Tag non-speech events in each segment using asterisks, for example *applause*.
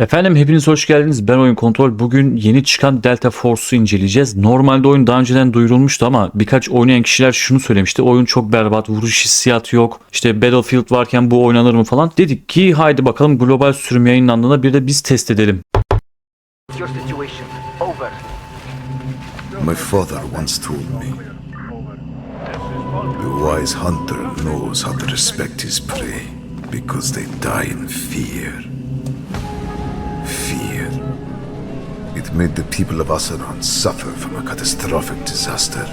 Efendim hepiniz hoş geldiniz. Ben Oyun Kontrol. Bugün yeni çıkan Delta Force'u inceleyeceğiz. Normalde oyun daha önceden duyurulmuştu ama birkaç oynayan kişiler şunu söylemişti. Oyun çok berbat, vuruş hissiyatı yok. İşte Battlefield varken bu oynanır mı falan. Dedik ki haydi bakalım global sürüm yayınlandığında bir de biz test edelim. your situation. Over. My father once told me the wise hunter knows how to respect his prey because they die in. Fear. It made the people of Asaron suffer from a catastrophic disaster.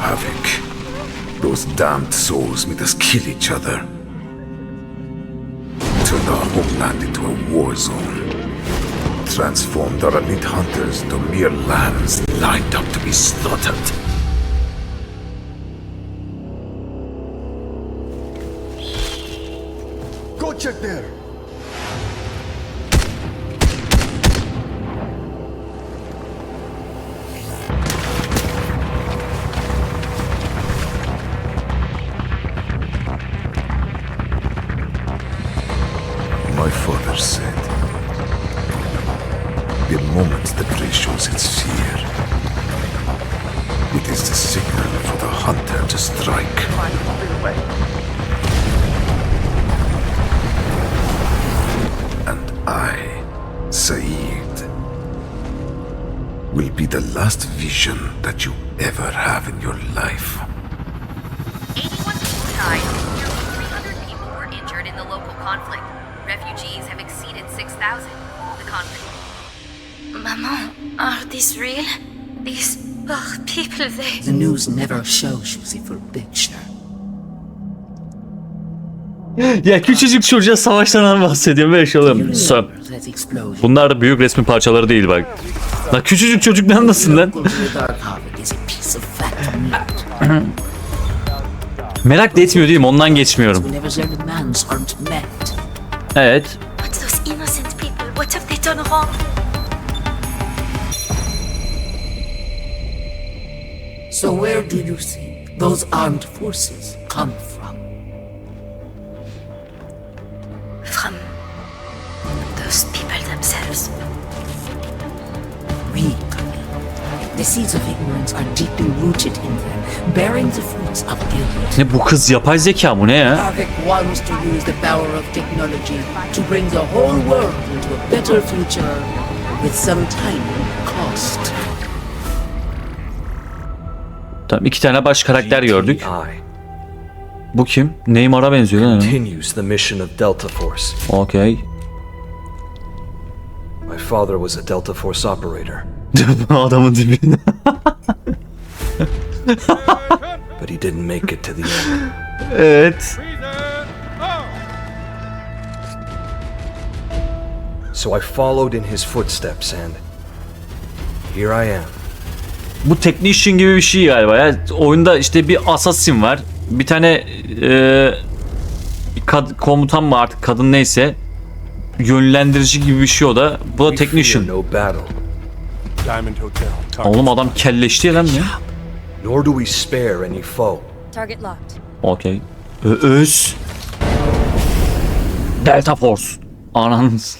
Havoc. Those damned souls made us kill each other. Turned our homeland into a war zone transformed our elite hunters into mere lambs lined up to be slaughtered. Go check there. The last vision that you ever have in your life. 81 people died. Nearly 300 people were injured in the local conflict. Refugees have exceeded 6,000. The conflict. Maman, are these real? These oh, people, they. The news never shows you the full picture. Ya küçücük çocuğa savaştan bahsediyorum böyle şey oluyor. Bunlar da büyük resmin parçaları değil bak. La küçücük çocuk ne anlasın lan? *laughs* Merak da etmiyor değil mi? Ondan geçmiyorum. Evet. So where do you think those armed forces come? From seeds of ignorance are deeply rooted in them, bearing the fruits of guilt. Ne bu kız yapay zeka mı ne ya? Havoc wants to use the power of technology to bring the whole world into a better future with some tiny cost. Tamam iki tane baş karakter gördük. GTI Bu kim? Neymar'a benziyor lan. continues the mission of Delta Force. Okey. Father was a Delta Force operator, Adamın dibine. but he didn't make it to the end. evet. So I followed in his footsteps, and here I am. Bu technician gibi bir şey galiba ya. Oyunda işte bir assassin var. Bir tane e, kad- komutan mı artık kadın neyse yönlendirici gibi bir şey o da. Bu da technician. Oğlum adam kelleşti ya lan ya. nor do we spare any foe. Target locked. Okey. Ö- Öz. Delta Force. Ananız.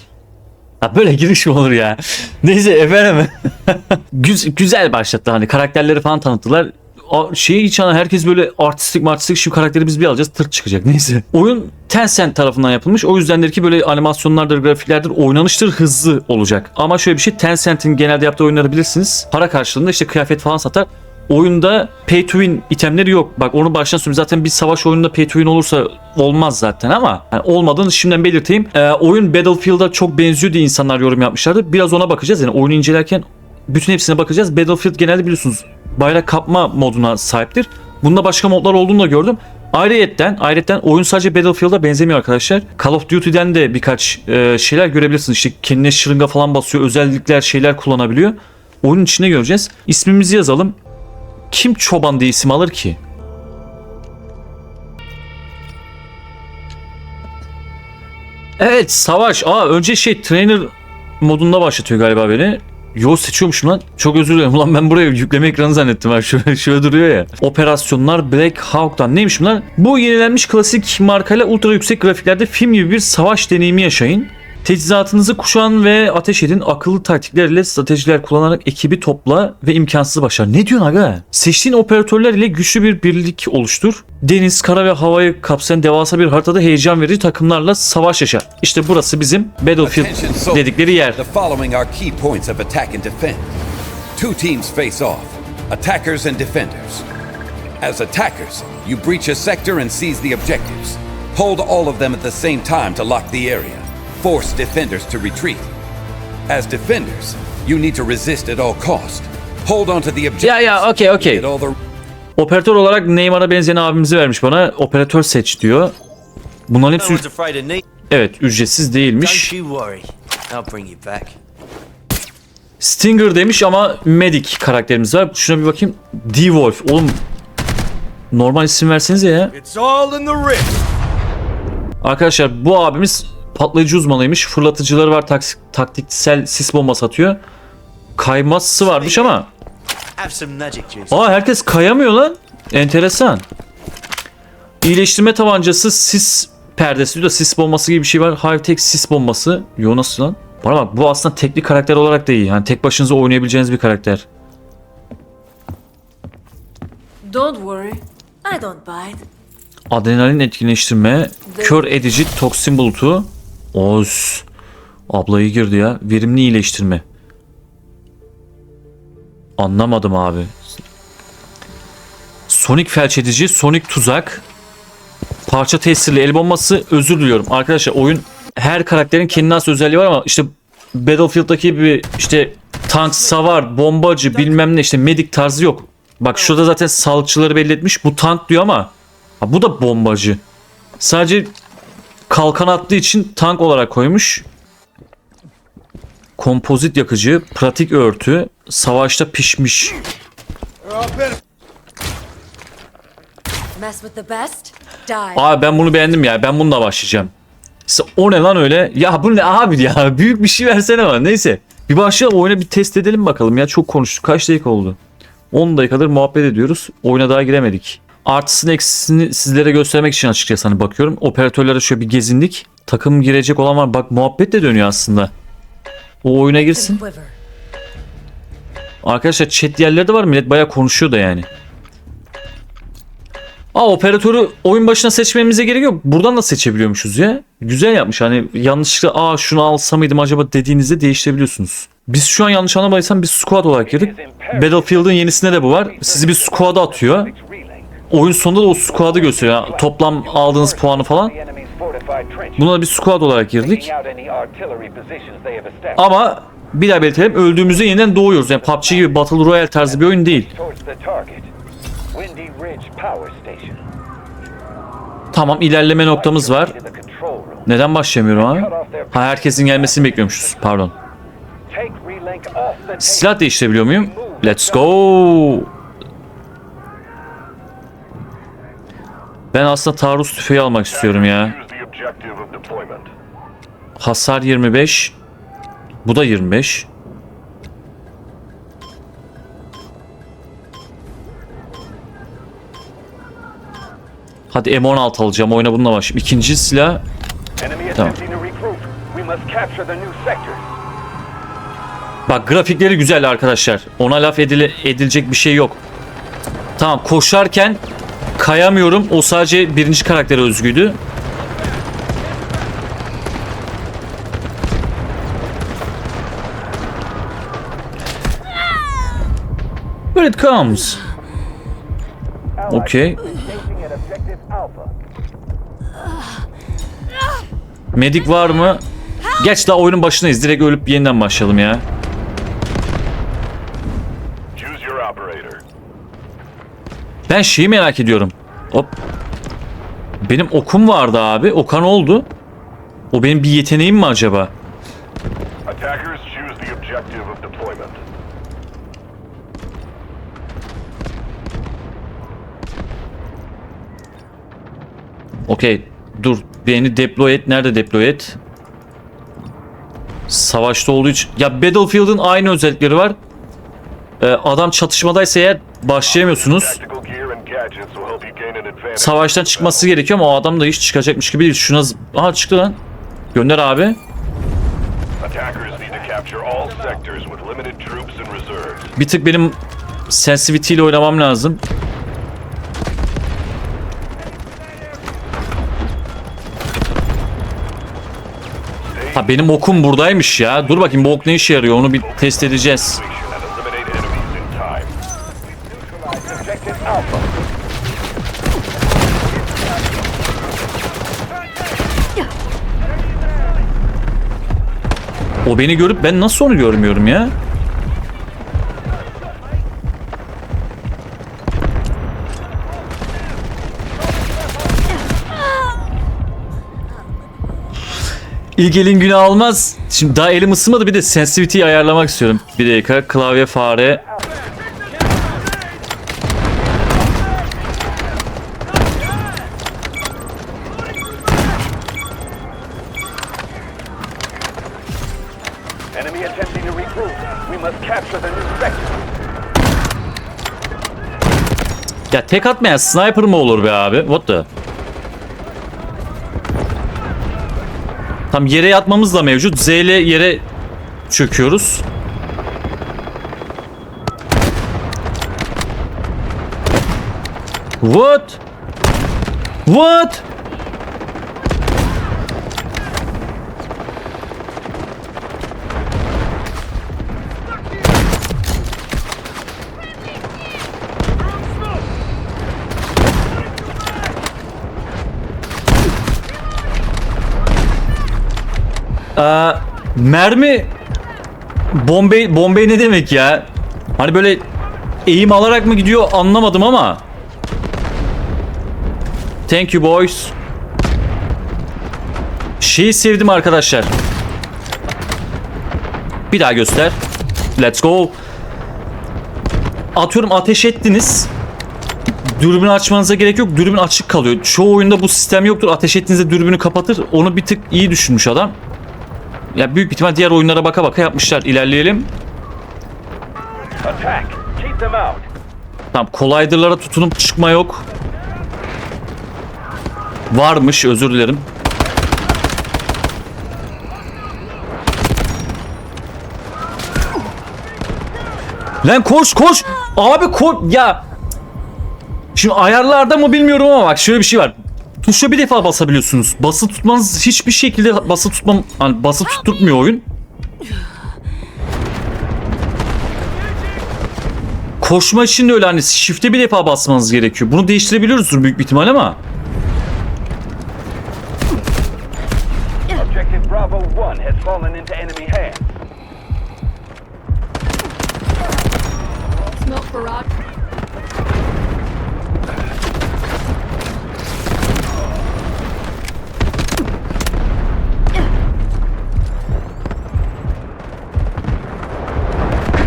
Ha böyle giriş mi olur ya? *laughs* Neyse efendim. *laughs* Güz- güzel başlattı hani karakterleri falan tanıttılar. O şeyi hiç ana herkes böyle artistik artistik şu karakteri biz bir alacağız tırt çıkacak neyse. Oyun Tencent tarafından yapılmış. O yüzdendir ki böyle animasyonlardır, grafiklerdir, oynanıştır hızlı olacak. Ama şöyle bir şey Tencent'in genelde yaptığı oyunları bilirsiniz. Para karşılığında işte kıyafet falan satar. Oyunda pay to win itemleri yok. Bak onu baştan söyleyeyim. Zaten bir savaş oyununda pay to win olursa olmaz zaten ama yani olmadığını şimdiden belirteyim. Ee, oyun Battlefield'a çok benziyor diye insanlar yorum yapmışlardı. Biraz ona bakacağız. Yani oyunu incelerken bütün hepsine bakacağız. Battlefield genelde biliyorsunuz bayrak kapma moduna sahiptir. Bunda başka modlar olduğunu da gördüm. Ayrıyetten, ayrıyetten oyun sadece Battlefield'a benzemiyor arkadaşlar. Call of Duty'den de birkaç e, şeyler görebilirsiniz. İşte kendine şırınga falan basıyor, özellikler, şeyler kullanabiliyor. Oyunun içinde göreceğiz. İsmimizi yazalım. Kim çoban diye isim alır ki? Evet savaş. Aa önce şey trainer modunda başlatıyor galiba beni. Yo seçiyormuşum lan. Çok özür dilerim. Ulan ben buraya yükleme ekranı zannettim. Ha. *laughs* Şöyle, şöyle duruyor ya. Operasyonlar Black Hawk'tan. Neymiş bunlar? Bu yenilenmiş klasik markayla ultra yüksek grafiklerde film gibi bir savaş deneyimi yaşayın. Teçhizatınızı kuşan ve ateş edin. Akıllı taktiklerle stratejiler kullanarak ekibi topla ve imkansızı başar. Ne diyorsun aga? Seçtiğin operatörler ile güçlü bir birlik oluştur. Deniz, kara ve havayı kapsayan devasa bir haritada heyecan verici takımlarla savaş yaşa. İşte burası bizim Battlefield dedikleri yer. Two teams face off, attackers and defenders. As attackers, you breach a sector and seize the objectives. Hold all of them at the same time to lock the area. Force defenders to retreat. As defenders, you need to resist at all cost. Hold on to the objectives. Ya ya okey okey. Operatör olarak Neymar'a benzeyen abimizi vermiş bana. Operatör seç diyor. Bunların hepsi evet ücretsiz değilmiş. you worry. I'll bring you back. Stinger demiş ama Medic karakterimiz var. Şuna bir bakayım. D-Wolf. Oğlum normal isim versenize ya. It's all in the wrist. Arkadaşlar bu abimiz patlayıcı uzmanıymış. Fırlatıcıları var. taks- taktiksel sis bombası atıyor. Kayması varmış ama. Aa herkes kayamıyor lan. Enteresan. İyileştirme tabancası sis perdesi diyor da sis bombası gibi bir şey var. High tech sis bombası. Yo nasıl lan? Bana bak bu aslında teknik karakter olarak da iyi. Yani tek başınıza oynayabileceğiniz bir karakter. Don't worry. I don't bite. Adrenalin etkinleştirme, kör edici toksin bulutu. Oz. Ablayı girdi ya. Verimli iyileştirme. Anlamadım abi. Sonic felç edici, Sonic tuzak. Parça tesirli el bombası. Özür diliyorum. Arkadaşlar oyun her karakterin kendine has özelliği var ama işte Battlefield'daki gibi işte tank, savar, bombacı bilmem ne işte medik tarzı yok. Bak şurada zaten sağlıkçıları belli etmiş. Bu tank diyor ama Ha, bu da bombacı. Sadece kalkan attığı için tank olarak koymuş. Kompozit yakıcı, pratik örtü, savaşta pişmiş. Abi ben bunu beğendim ya. Ben bununla başlayacağım. O ne lan öyle? Ya bu ne abi ya? *laughs* Büyük bir şey versene bana. Neyse. Bir başlayalım oyuna bir test edelim bakalım ya. Çok konuştuk. Kaç dakika oldu? 10 dakikadır muhabbet ediyoruz. Oyuna daha giremedik. Artısını eksisini sizlere göstermek için açıkçası hani bakıyorum. Operatörlere şöyle bir gezindik. Takım girecek olan var. Bak muhabbet de dönüyor aslında. O oyuna girsin. Arkadaşlar chat yerleri de var. Millet bayağı konuşuyor da yani. Aa operatörü oyun başına seçmemize gerek yok. Buradan da seçebiliyormuşuz ya. Güzel yapmış. Hani yanlışlıkla aa şunu alsam mıydım acaba dediğinizde değiştirebiliyorsunuz. Biz şu an yanlış anlamadıysam bir squad olarak girdik. Battlefield'ın yenisinde de bu var. Sizi bir squad'a atıyor. Oyun sonunda da o squad'ı gösteriyor. Yani toplam aldığınız puanı falan. Buna bir squad olarak girdik. Ama bir daha belirtelim öldüğümüzde yeniden doğuyoruz. Yani PUBG gibi Battle Royale tarzı bir oyun değil. Tamam ilerleme noktamız var. Neden başlayamıyorum abi? Ha herkesin gelmesini bekliyormuşuz. Pardon. Silah değiştirebiliyor muyum? Let's go. Ben aslında taarruz tüfeği almak istiyorum ya. Hasar 25. Bu da 25. Hadi M16 alacağım. Oyuna bununla başlayayım. İkinci silah. Tamam. Bak grafikleri güzel arkadaşlar. Ona laf edile, edilecek bir şey yok. Tamam koşarken kayamıyorum. O sadece birinci karaktere özgüydü. Here it comes. Okay. Medik var mı? Geç daha oyunun başındayız. Direkt ölüp yeniden başlayalım ya. Ben şeyi merak ediyorum. Hop. Benim okum vardı abi. Okan oldu. O benim bir yeteneğim mi acaba? Okey. Dur. Beni deploy et. Nerede deploy et? Savaşta olduğu için. Ya Battlefield'ın aynı özellikleri var. Ee, adam çatışmadaysa eğer başlayamıyorsunuz. Savaştan çıkması gerekiyor ama o adam da hiç çıkacakmış gibi değil. Şuna Aha çıktı lan. Gönder abi. Bir tık benim sensitivity ile oynamam lazım. Ha benim okum buradaymış ya. Dur bakayım bu ok ne işe yarıyor onu bir test edeceğiz. And eliminate enemies in time. Objective Alpha. O beni görüp ben nasıl onu görmüyorum ya? İlk elin günah almaz. Şimdi daha elim ısınmadı bir de sensitivity'yi ayarlamak istiyorum. Bir dakika klavye fare. Tek atmayan sniper mı olur be abi? What the? Tam yere yatmamız da mevcut. Z ile yere çöküyoruz. What? What? Aa, mermi Bombay Bombay ne demek ya? Hani böyle eğim alarak mı gidiyor anlamadım ama. Thank you boys. Şeyi sevdim arkadaşlar. Bir daha göster. Let's go. Atıyorum ateş ettiniz. Dürbünü açmanıza gerek yok. Dürbün açık kalıyor. Çoğu oyunda bu sistem yoktur. Ateş ettiğinizde dürbünü kapatır. Onu bir tık iyi düşünmüş adam. Ya büyük ihtimal diğer oyunlara baka baka yapmışlar. İlerleyelim. Tamam collider'lara tutunup çıkma yok. Varmış özür dilerim. Lan koş koş. Abi koş ya. Şimdi ayarlarda mı bilmiyorum ama bak şöyle bir şey var. Tuşa bir defa basabiliyorsunuz. Bası tutmanız hiçbir şekilde bası tutmam hani bası tutturmuyor oyun. Koşma için de öyle hani shift'e bir defa basmanız gerekiyor. Bunu değiştirebiliyoruzdur büyük bir ihtimal ama. Objective Bravo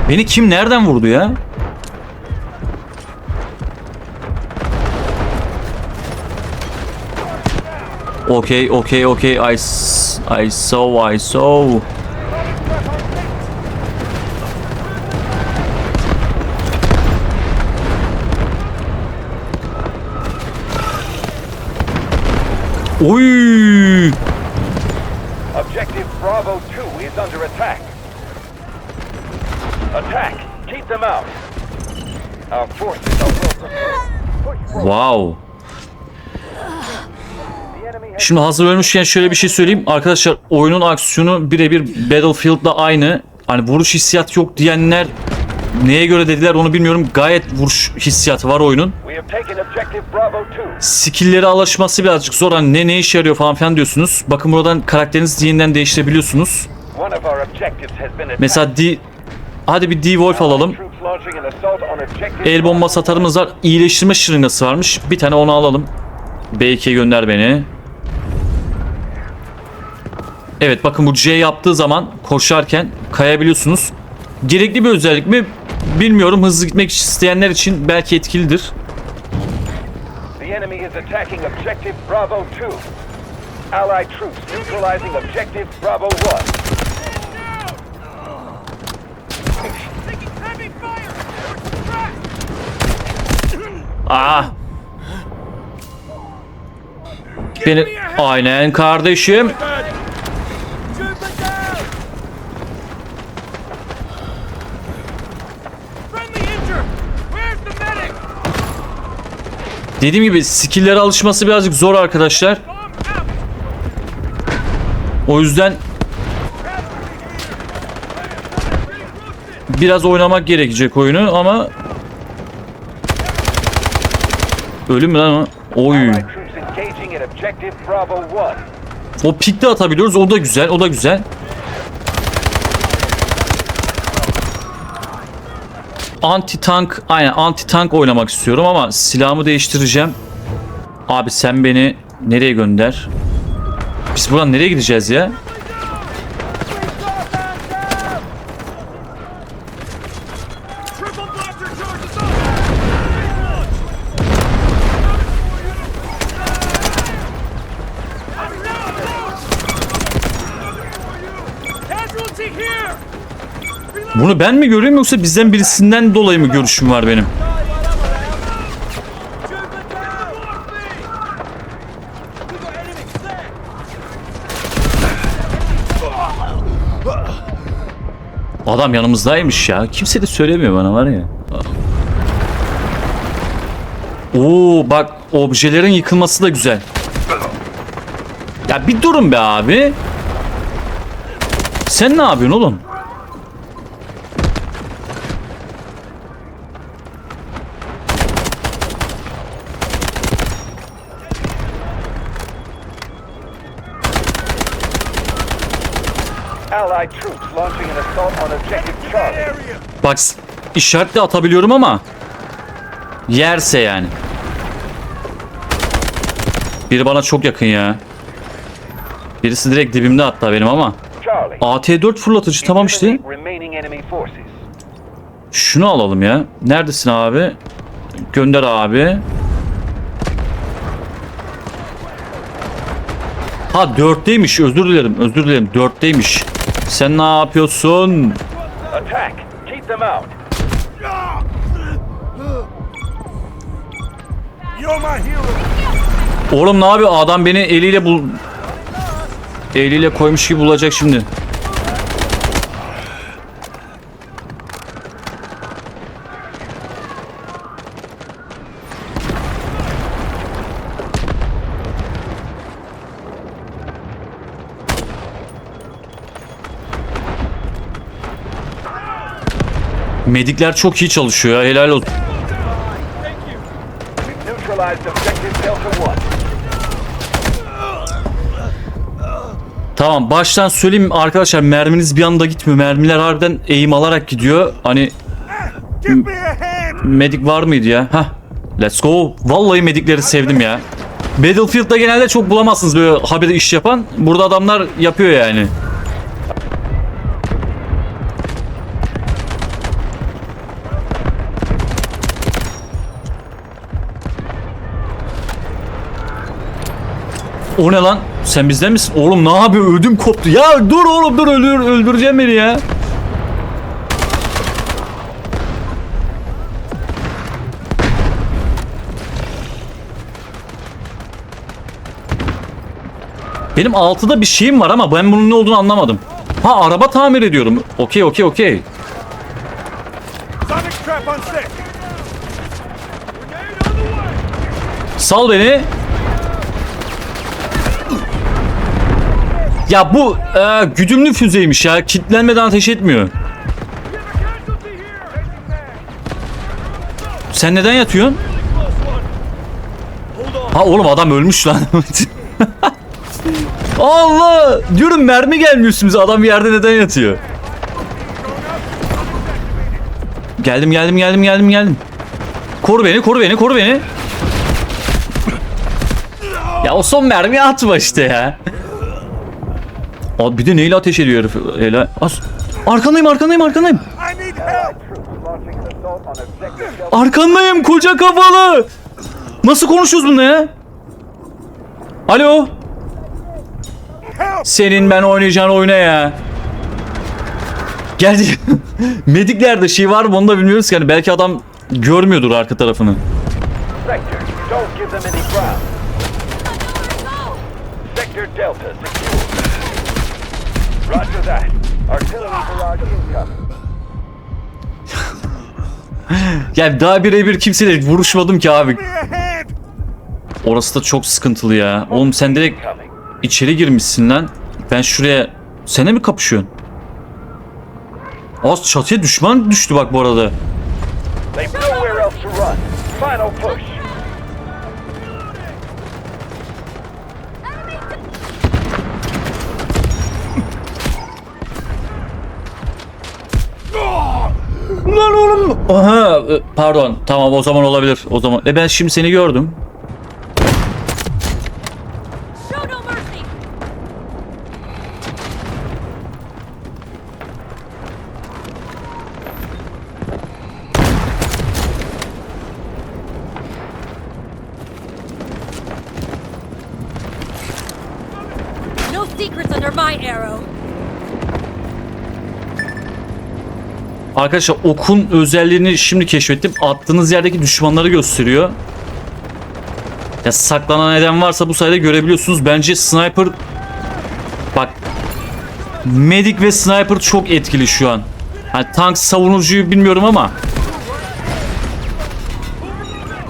Beni kim nereden vurdu ya? Okay, okay, okay. I, I saw, I saw. Oy! Objective Bravo 2 is under attack. Attack. Keep them out. Our forces are well. Wow. Şimdi hazır ölmüşken şöyle bir şey söyleyeyim. Arkadaşlar oyunun aksiyonu birebir Battlefield'la aynı. Hani vuruş hissiyat yok diyenler neye göre dediler onu bilmiyorum. Gayet vuruş hissiyatı var oyunun. We have taken Objective Bravo 2. Skill'lere alışması birazcık zor. Hani ne ne işe yarıyor falan filan diyorsunuz. Bakın buradan karakterinizi yeniden değiştirebiliyorsunuz. Mesela D... Hadi bir D-Wolf alalım. El bomba satarımız var. İyileştirme şırıngası varmış. Bir tane onu alalım. B2'ye gönder beni. Evet bakın bu C yaptığı zaman koşarken kayabiliyorsunuz. Gerekli bir özellik mi? Bilmiyorum. Hızlı gitmek isteyenler için belki etkilidir. Ah. Beni aynen kardeşim. Dediğim gibi skill'lere alışması birazcık zor arkadaşlar. O yüzden biraz oynamak gerekecek oyunu ama Ölüm mü lan o? Oy. Allied troops engaging at objective Bravo 1. O pikte atabiliyoruz. O da güzel. O da güzel. Anti tank, aynen anti tank oynamak istiyorum ama silahımı değiştireceğim. Abi sen beni nereye gönder? Biz buradan nereye gideceğiz ya? Bunu ben mi görüyorum yoksa bizden birisinden dolayı mı görüşüm var benim? Adam yanımızdaymış ya. Kimse de söylemiyor bana var ya. Oo bak objelerin yıkılması da güzel. Ya bir durun be abi. Sen ne yapıyorsun oğlum? Allied troops launching an assault on objective Charlie. Bak işaretle atabiliyorum ama yerse yani. Biri bana çok yakın ya. Birisi direkt dibimde hatta benim ama. Charlie. AT4 fırlatıcı tamam işte. Şunu alalım ya. Neredesin abi? Gönder abi. Ha dörtteymiş özür dilerim özür dilerim dörtteymiş. Sen ne yapıyorsun? Attack. Keep them out. Oğlum ne yapıyor? Adam beni eliyle bul... Eliyle koymuş gibi bulacak şimdi. Medikler çok iyi çalışıyor ya helal olsun. Neutralized objective Delta 1. Tamam baştan söyleyeyim arkadaşlar merminiz bir anda gitmiyor. Mermiler harbiden eğim alarak gidiyor. Hani medik var mıydı ya? Hah. Let's go. Vallahi medikleri sevdim ya. Battlefield'da genelde çok bulamazsınız böyle haberi iş yapan. Burada adamlar yapıyor yani. O ne lan? Sen bizden misin? Oğlum ne yapıyor? Ödüm koptu. Ya dur oğlum dur öldür, öldüreceğim beni ya. Benim altıda bir şeyim var ama ben bunun ne olduğunu anlamadım. Ha araba tamir ediyorum. Okey okey okey. Sal beni. Ya bu e, güdümlü füzeymiş ya. Kitlenmeden ateş etmiyor. Sen neden yatıyorsun? Ha oğlum adam ölmüş lan. *laughs* Allah! Diyorum mermi gelmiyor üstümüze. Adam yerde neden yatıyor? Geldim geldim geldim geldim geldim. Koru beni koru beni koru beni. Ya o son mermi atma işte ya. Abi bir de neyle ateş ediyor herif? Helal. As arkandayım arkandayım arkandayım. Arkandayım koca kafalı. Nasıl konuşuyoruz bununla ya? Alo. Senin ben oynayacağın oyuna ya. Geldi. *laughs* Mediklerde şey var mı onu da bilmiyoruz ki. Hani belki adam görmüyordur arka tarafını. sector. Roger that. Artillery barrage incoming. Ya daha birebir kimseyle vuruşmadım ki abi. Orası da çok sıkıntılı ya. Oğlum sen direkt içeri girmişsin lan. Ben şuraya... Sene mi kapışıyorsun? Az çatıya düşman düştü bak bu arada. They've nowhere else to run. Final push. Aha e, pardon. Tamam o zaman olabilir. O zaman. E ben şimdi seni gördüm. Arkadaşlar okun özelliğini şimdi keşfettim. Attığınız yerdeki düşmanları gösteriyor. Ya saklanan neden varsa bu sayede görebiliyorsunuz. Bence sniper bak medic ve sniper çok etkili şu an. Hani tank savunucuyu bilmiyorum ama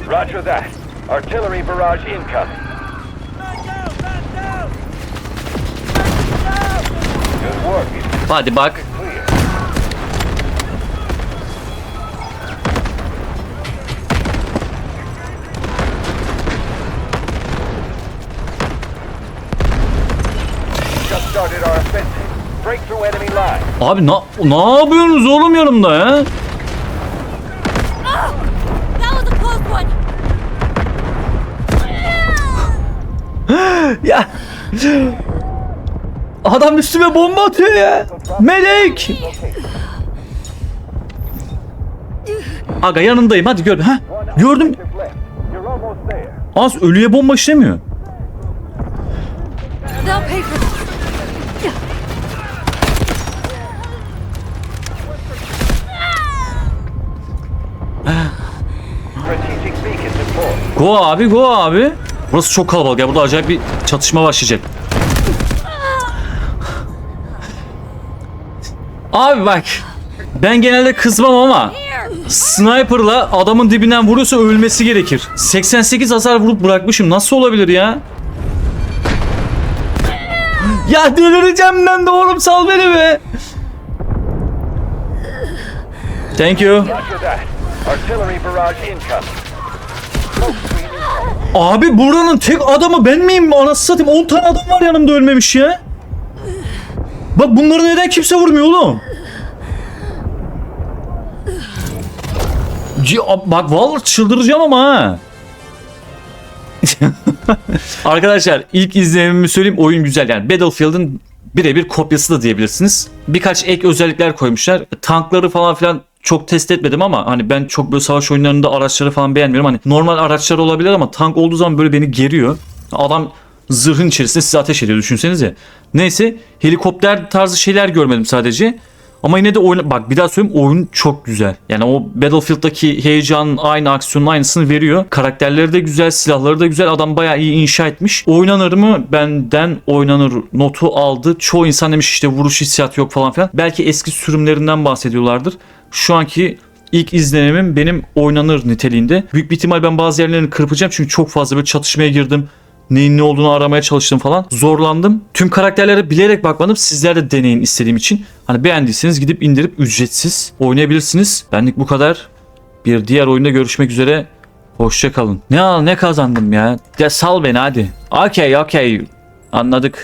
Roger that. Artillery barrage incoming. Hadi bak. Abi ne ne yapıyorsunuz oğlum yanımda ya? Ya Adam üstüme bomba atıyor ya. Melek. Aga yanındayım hadi gör. Ha gördüm. Az ölüye bomba işlemiyor. Go abi go abi. Burası çok kalabalık ya. Burada acayip bir çatışma başlayacak. Abi bak. Ben genelde kızmam ama sniper'la adamın dibinden vuruyorsa ölmesi gerekir. 88 hasar vurup bırakmışım. Nasıl olabilir ya? Ya delireceğim ben de oğlum sal beni be. Thank you. Abi buranın tek adamı ben miyim? Anasını satayım 10 tane adam var yanımda ölmemiş ya. Bak bunları neden kimse vurmuyor oğlum? C- Bak vallahi çıldıracağım ama ha. *laughs* Arkadaşlar ilk izlenimimi söyleyeyim oyun güzel yani Battlefield'ın birebir kopyası da diyebilirsiniz. Birkaç ek özellikler koymuşlar. Tankları falan filan çok test etmedim ama hani ben çok böyle savaş oyunlarında araçları falan beğenmiyorum. Hani normal araçlar olabilir ama tank olduğu zaman böyle beni geriyor. Adam zırhın içerisinde size ateş ediyor düşünsenize. Neyse helikopter tarzı şeyler görmedim sadece. Ama yine de oyun bak bir daha söyleyeyim oyun çok güzel. Yani o Battlefield'daki heyecanın aynı aksiyonun aynısını veriyor. Karakterleri de güzel, silahları da güzel. Adam bayağı iyi inşa etmiş. Oynanır mı? Benden oynanır notu aldı. Çoğu insan demiş işte vuruş hissiyatı yok falan filan. Belki eski sürümlerinden bahsediyorlardır. Şu anki ilk izlenimim benim oynanır niteliğinde. Büyük bir ihtimal ben bazı yerlerini kırpacağım çünkü çok fazla bir çatışmaya girdim neyin ne olduğunu aramaya çalıştım falan. Zorlandım. Tüm karakterlere bilerek bakmadım. Sizler de deneyin istediğim için. Hani beğendiyseniz gidip indirip ücretsiz oynayabilirsiniz. Benlik bu kadar. Bir diğer oyunda görüşmek üzere. Hoşça kalın. Ne al ne kazandım ya. Ya sal beni hadi. Okey okey. Anladık.